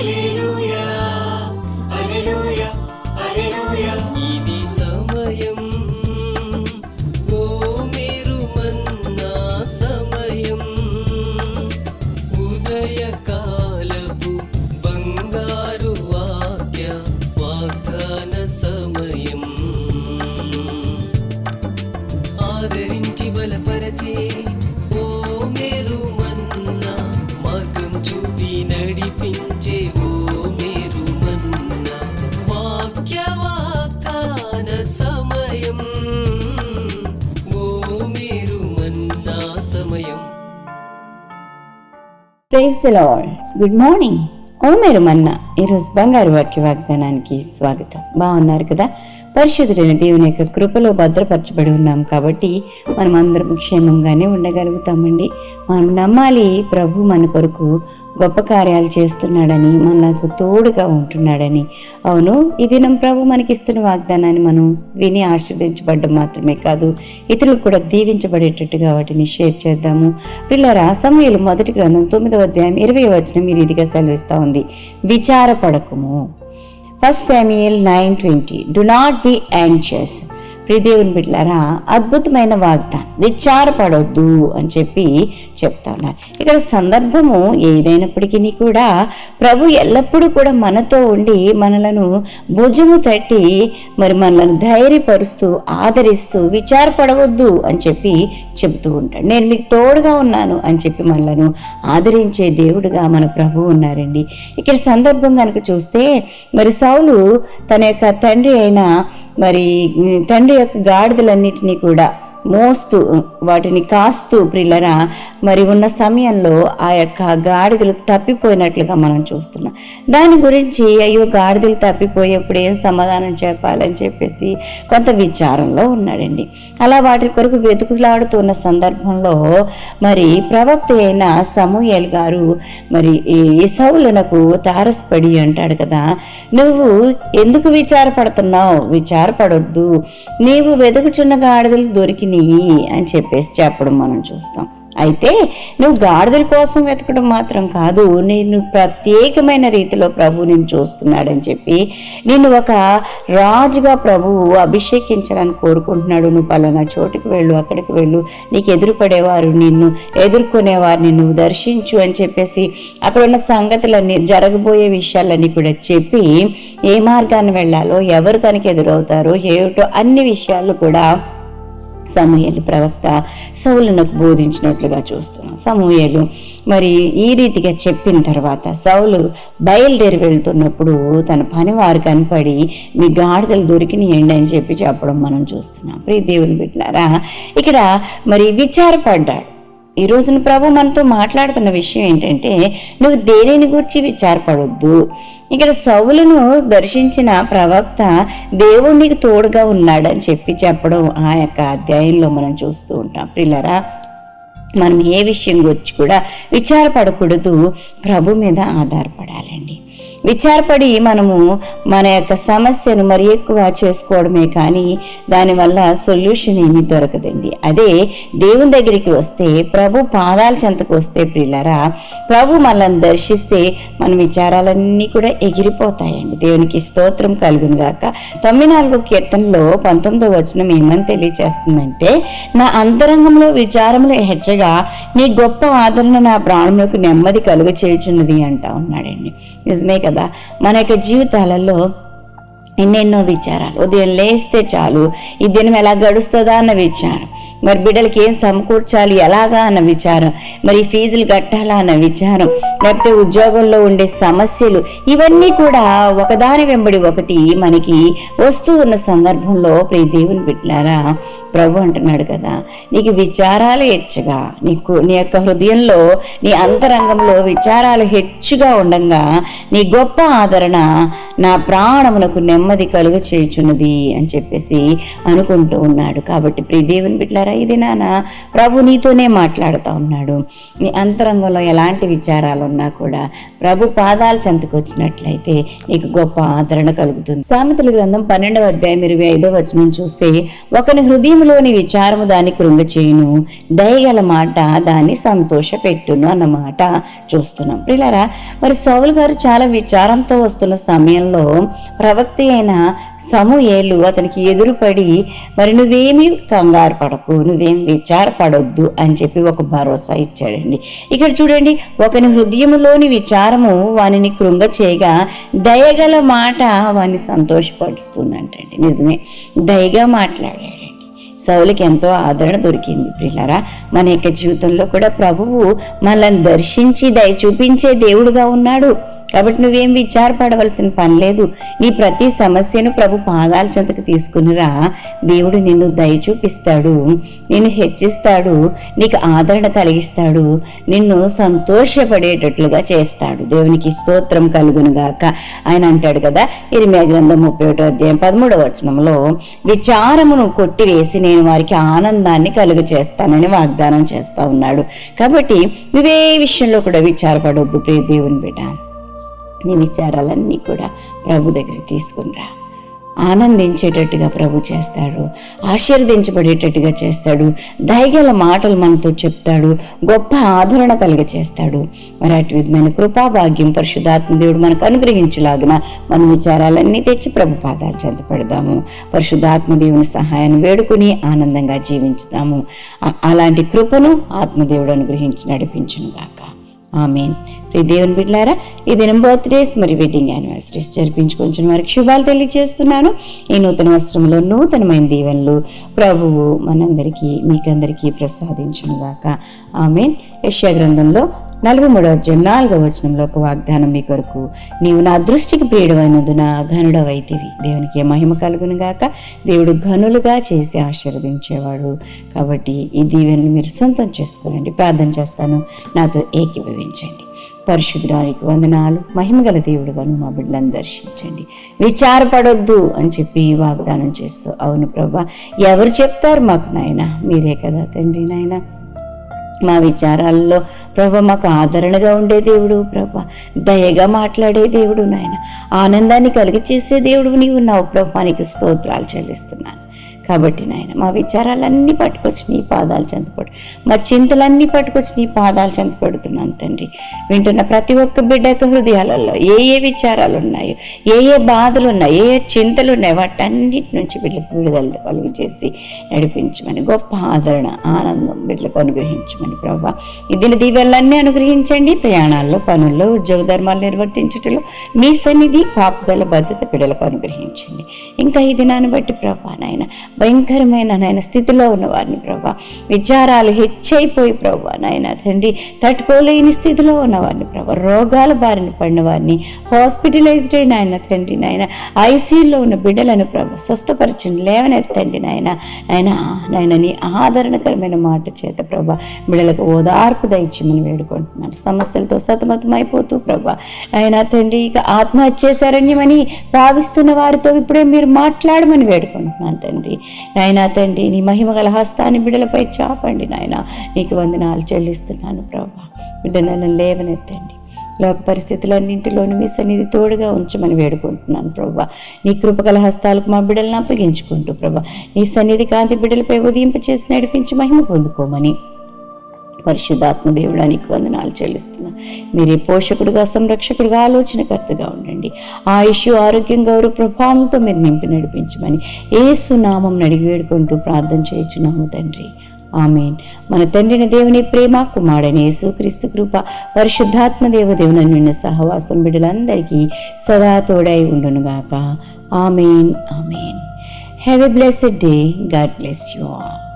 ఇది praise the Lord good morning ഓമേരുമന്ന ఈరోజు బంగారు వాక్య వాగ్దానానికి స్వాగతం. బాగున్నారు కదా? పరిశుద్ధుడైన దేవుని యొక్క కృపలో భద్రపరచబడి ఉన్నాం కాబట్టి మనం అందరం క్షేమంగానే ఉండగలుగుతామండి. మనం నమ్మాలి ప్రభు మన కొరకు గొప్ప కార్యాలు చేస్తున్నాడని మనకు తోడుగా ఉంటున్నాడని. అవును ఈ దినం ప్రభు మనకిస్తున్న వాగ్దానాన్ని మనం విని ఆశీర్వదించబడడం మాత్రమే కాదు ఇతరులకు కూడా దీవించబడేటట్టుగా వాటిని షేర్ చేద్దాము. పిల్లరా సమయంలో మొదటి గ్రంథం తొమ్మిదవ అధ్యాయం ఇరవై వచనం ఈ రీతిగా సెలవిస్తూ ఉంది. విచారపడకము first Samuel nine twenty do not be anxious ప్రియదేవుని బిడ్డలారా అద్భుతమైన వాగ్దానం. విచారపడొద్దు అని చెప్పి చెప్తా ఉన్నారు. ఇక్కడ సందర్భము ఏదైనప్పటికీ కూడా ప్రభు ఎల్లప్పుడూ కూడా మనతో ఉండి మనలను భుజము తట్టి మరి మనలను ధైర్యపరుస్తూ ఆదరిస్తూ విచారపడవద్దు అని చెప్పి చెబుతూ ఉంటాడు. నేను మీకు తోడుగా ఉన్నాను అని చెప్పి మనలను ఆదరించే దేవుడుగా మన ప్రభు ఉన్నారండి. ఇక్కడ సందర్భం కనుక చూస్తే మరి సౌలు తన యొక్క తండ్రి అయిన మరి తండ్రి యొక్క గాడిదలన్నిటినీ కూడా మోస్తూ వాటిని కాస్తూ ప్రిల్లరా మరి ఉన్న సమయంలో ఆ యొక్క గాడిదలు తప్పిపోయినట్లుగా మనం చూస్తున్నాం. దాని గురించి అయ్యో గాడిదలు తప్పిపోయేప్పుడు ఏం సమాధానం చెప్పాలని చెప్పేసి కొంత విచారంలో ఉన్నాడండి. అలా వాటి కొరకు వెతుకులాడుతున్న సందర్భంలో మరి ప్రవక్త అయిన సమూయల్ గారు మరి ఈ సౌలనకు తారసపడి అంటాడు కదా నువ్వు ఎందుకు విచారపడుతున్నావు? విచారపడొద్దు. నీవు వెతుకుచున్న గాడిదలు నీ అని చెప్పేసి చెప్పడం మనం చూస్తాం. అయితే నువ్వు గాడిదల కోసం వెతకడం మాత్రం కాదు నేను ప్రత్యేకమైన రీతిలో ప్రభు నేను చూస్తున్నాడని చెప్పి నిన్ను ఒక రాజుగా ప్రభువు అభిషేకించాలని కోరుకుంటున్నాడు. నువ్వు పలానా చోటుకు వెళ్ళు అక్కడికి వెళ్ళు నీకు ఎదురుపడేవారు నిన్ను ఎదుర్కొనేవారిని నువ్వు దర్శించు అని చెప్పేసి అక్కడ ఉన్న సంగతులన్నీ జరగబోయే విషయాలన్నీ కూడా చెప్పి ఏ మార్గాన్ని వెళ్ళాలో ఎవరు తనకి ఎదురవుతారో ఏమిటో అన్ని విషయాలు కూడా సమూహలు ప్రవక్త సౌలునకు బోధించినట్లుగా చూస్తున్నాం. సమూహలు మరి ఈ రీతిగా చెప్పిన తర్వాత సౌలు బయలుదేరి వెళ్తున్నప్పుడు తన పనివారు కనపడి మీ గాడిదలు దొరికినాయండి అని చెప్పి చెప్పడం మనం చూస్తున్నాం. ప్రీ దేవుని బిడ్డారా ఇక్కడ మరి విచారపడ్డాడు. ఈ రోజున ప్రభు మనతో మాట్లాడుతున్న విషయం ఏంటంటే నువ్వు దేనిని గురించి విచారపడొద్దు. ఇక్కడ సవులను దర్శించిన ప్రవక్త దేవుడు నీకు తోడుగా ఉన్నాడని చెప్పి చెప్పడం ఆ యొక్క అధ్యాయంలో మనం చూస్తూ ఉంటాం. పిల్లరా మనం ఏ విషయం గురించి కూడా విచారపడకూడదు. ప్రభు మీద ఆధారపడాలండి. విచారపడి మనము మన యొక్క సమస్యను మరి ఎక్కువ చేసుకోవడమే కానీ దానివల్ల సొల్యూషన్ ఏమీ దొరకదండి. అదే దేవుని దగ్గరికి వస్తే ప్రభు పాదాల చెంతకు వస్తే ప్రిల్లరా ప్రభు మనల్ని దర్శిస్తే మన విచారాలన్నీ కూడా ఎగిరిపోతాయండి. దేవునికి స్తోత్రం కలుగును గాక. తొమ్మిది నాలుగు కీర్తనలో పంతొమ్మిదో వచనం ఏమని తెలియచేస్తుందంటే నా అంతరంగంలో విచారములు హెచ్చగా నీ గొప్ప ఆదరణ నా ప్రాణములకు నెమ్మది కలుగ చేయుచున్నది అంటా ఉన్నాడండి. నిజమే కదా? కదా. మన యొక్క జీవితాలలో ఎన్నెన్నో విచారాలు. ఉదయం లేస్తే చాలు ఈ దినం ఎలా గడుస్తుందా అన్న విచారం. మరి బిడ్డలకి ఏం సమకూర్చాలి ఎలాగా అన్న విచారం. మరి ఫీజులు కట్టాలా అన్న విచారం. లేకపోతే ఉద్యోగంలో ఉండే సమస్యలు ఇవన్నీ కూడా ఒకదాని వెంబడి ఒకటి మనకి వస్తూ ఉన్న సందర్భంలో ప్రియ దేవుని బిడ్డలారా ప్రభు అంటున్నాడు కదా నీకు విచారాలు హెచ్చుగా నీకు నీ యొక్క హృదయంలో నీ అంతరంగంలో విచారాలు హెచ్చుగా ఉండంగా నీ గొప్ప ఆదరణ నా ప్రాణమునకు నెమ్మ నెమ్మది కలుగ చేయుచున్నది అని చెప్పేసి అనుకుంటూ ఉన్నాడు. కాబట్టి ప్రియ దేవుని బిడ్డారా ఇది నాన్న ప్రభు నీతోనే మాట్లాడుతూ ఉన్నాడు. నీ అంతరంగంలో ఎలాంటి విచారాలు ఉన్నా కూడా ప్రభు పాదాలు చెంతకు వచ్చినట్లయితే నీకు గొప్ప ఆదరణ కలుగుతుంది. సామెతల గ్రంథం పన్నెండవ అధ్యాయం ఇరవై ఐదో వచనం చూస్తే ఒకని హృదయంలోని విచారము దాన్ని కృంగచేయును దయగల మాట దాన్ని సంతోష పెట్టును అన్నమాట చూస్తున్నాం. ప్రిలారా మరి సౌలు గారు చాలా విచారంతో వస్తున్న సమయంలో ప్రవక్త అయిన సమూయేలు అతనికి ఎదురుపడి మరి నువ్వేమీ కంగారు పడకు నువ్వేం విచారపడొద్దు అని చెప్పి ఒక భరోసా ఇచ్చాడండి. ఇక్కడ చూడండి ఒకని హృదయములోని విచారము వానిని కృంగ చేయగా దయగల మాట వాని సంతోషపరుస్తుందంటండి. నిజమే దయగా మాట్లాడాడండి. సౌలికి ఎంతో ఆదరణ దొరికింది ప్రియులారా. మన యొక్క జీవితంలో కూడా ప్రభువు మనల్ని దర్శించి దయ చూపించే దేవుడుగా ఉన్నాడు. కాబట్టి నువ్వేం విచారపడవలసిన పని లేదు. నీ ప్రతి సమస్యను ప్రభు పాదాల చెంతకు తీసుకునిరా. దేవుడు నిన్ను దయ చూపిస్తాడు. నిన్ను హెచ్చిస్తాడు. నీకు ఆదరణ కలిగిస్తాడు. నిన్ను సంతోషపడేటట్లుగా చేస్తాడు. దేవునికి స్తోత్రం కలుగునుగాక. ఆయన అంటాడు కదా ఇరిమియా గ్రంథం ముప్పై ఒకటో అధ్యాయం పదమూడవ వచనంలో విచారమును కొట్టివేసి నేను వారికి ఆనందాన్ని కలుగు చేస్తానని వాగ్దానం చేస్తా ఉన్నాడు. కాబట్టి నువ్వే విషయంలో కూడా విచారపడొద్దు ప్రియ దేవుని బిడ్డ. నీ విచారాలన్నీ కూడా ప్రభు దగ్గర తీసుకునిరా. ఆనందించేటట్టుగా ప్రభు చేస్తాడు. ఆశీర్వదించబడేటట్టుగా చేస్తాడు. దయగల మాటలు మనతో చెప్తాడు. గొప్ప ఆదరణ కలిగ చేస్తాడు. మరి అటు విధమైన కృపాభాగ్యం పరిశుద్ధాత్మదేవుడు మనకు అనుగ్రహించలాగిన మన విచారాలన్నీ తెచ్చి ప్రభు పాదాలు చెందపడదాము పరిశుద్ధాత్మ దేవుని సహాయాన్ని వేడుకుని ఆనందంగా జీవించుదాము. అలాంటి కృపను ఆత్మదేవుడు అనుగ్రహించి నడిపించును గాక ఆమెన్. ప్రియ దేవుని బిడ్డారా ఈ దినం బర్త్డేస్ మరి వెడ్డింగ్ యానివర్సరీస్ జరిపించుకొంచిన వారికి శుభాలు తెలియజేస్తున్నాను. ఈ నూతన వస్త్రంలో నూతనమైన దీవెనలు ప్రభువు మనందరికీ మీకందరికీ ప్రసాదించును గాక ఆమెన్. యశ్యా గ్రంథంలో నలభై మూడవ అధ్యాయం నాలుగవ వచనంలో ఒక వాగ్దానం మీ కొరకు. నీవు నా దృష్టికి ప్రియుడవైనందున ఘనుడవైతివి. దేవునికి మహిమ కలుగును గాక? దేవుడు ఘనులుగా చేసి ఆశీర్వదించేవాడు. కాబట్టి ఈ దీవెనలు మీరు సొంతం చేసుకోనండి. ప్రార్థన చేస్తాను. నాతో ఏకీభవించండి. పరిశుద్ధానికి వందనాలు. మహిమగల దేవుడుగాను మా బిడ్డలను దర్శించండి. విచారపడొద్దు అని చెప్పి వాగ్దానం చేస్తూ అవును ప్రభా ఎవరు చెప్తారు మాకు నాయన? మీరే కదా తండ్రి నాయన? మా విచారాల్లో ప్రభ మాకు ఆదరణగా ఉండే దేవుడు ప్రభ. దయగా మాట్లాడే దేవుడు నాయన. ఆనందాన్ని కలిగి చేసే దేవుడు నీవు ఉన్నావు ప్రభానికి స్తోత్రాలు చెల్లిస్తున్నాను. కాబట్టి నాయన మా విచారాలన్నీ పట్టుకొచ్చి నీ పాదాలు చెంతపడు మా చింతలన్నీ పట్టుకొచ్చి నీ పాదాలు చెంతపడుతున్నాను తండ్రి. వింటున్న ప్రతి ఒక్క బిడ్డ హృదయాలలో ఏ ఏ విచారాలు ఉన్నాయో ఏ ఏ బాధలు ఉన్నాయో ఏ ఏ చింతలు ఉన్నాయో వాటన్నిటి నుంచి బిడ్డలకు విడుదల కలుగు చేసి నడిపించమని గొప్ప ఆదరణ ఆనందం బిడ్డలకు అనుగ్రహించమని ప్రభా. ఈ దిన అనుగ్రహించండి. ప్రయాణాల్లో పనుల్లో ఉద్యోగ ధర్మాలు నిర్వర్తించటంలో మీ సన్నిధి కాపుదల భద్రత బిడ్డలకు అనుగ్రహించండి. ఇంకా ఈ దినాన్ని బట్టి ప్రభా నాయన భయంకరమైన నాయన స్థితిలో ఉన్నవారిని ప్రభా. విచారాలు హెచ్చైపోయి ప్రభా నాయన తండ్రి. తట్టుకోలేని స్థితిలో ఉన్నవారిని ప్రభా. రోగాల బారిన పడిన వారిని హాస్పిటలైజ్డ్ అయిన ఆయన తండ్రి నాయన. ఐసీయూలో ఉన్న బిడ్డలను ప్రభా స్వస్థపరచండి. లేవనెత్తండి నాయన. ఆయన నాయన నీ ఆదరణకరమైన మాట చేత ప్రభా బిడ్డలకు ఓదార్పు దయచేయమని వేడుకుంటున్నాను. సమస్యలతో సతమతమైపోతూ ప్రభా ఆయన తండ్రి ఇక ఆత్మహత్య శరణ్యమని భావిస్తున్న వారితో ఇప్పుడే మీరు మాట్లాడమని వేడుకుంటున్నాను తండ్రి. నాయనా తండ్రి నీ మహిమగల హస్తాన్ని బిడ్డలపై చాపండి నాయన. నీకు వందనాలు చెల్లిస్తున్నాను ప్రభా. బిడ్డలను లేవనెత్తండి. లోక పరిస్థితులన్నింటిలోనూ మీ సన్నిధి తోడుగా ఉంచమని వేడుకుంటున్నాను ప్రభా. నీ కృపగల హస్తాలకు మా బిడ్డలను అప్పగించుకుంటూ ప్రభా. నీ సన్నిధి కాంతి బిడ్డలపై ఉదయింప చేసి నడిపించి మహిమ పొందుకోమని. పరిశుద్ధాత్మ దేవుడానికి వందనాలు చెల్లిస్తున్నా. మీరే పోషకుడుగా సంరక్షకుడుగా ఆలోచనకర్తగా ఉండండి. ఆయుష్ ఆరోగ్యం గౌరవ ప్రభావంతో మీరు నింపి నడిపించమని ఏసు నామం అడిగి వేడుకుంటూ ప్రార్థన చేయించున్నాము తండ్రి. ఆమెన్. మన తండ్రిని దేవుని ప్రేమ కుమారుడని యేసుక్రీస్తు కృప పరిశుద్ధాత్మ దేవదేవుని నిన్న సహవాసం బిడ్డలందరికీ సదా తోడై ఉండునుగాక. Amen. Amen. Have a blessed day God bless you all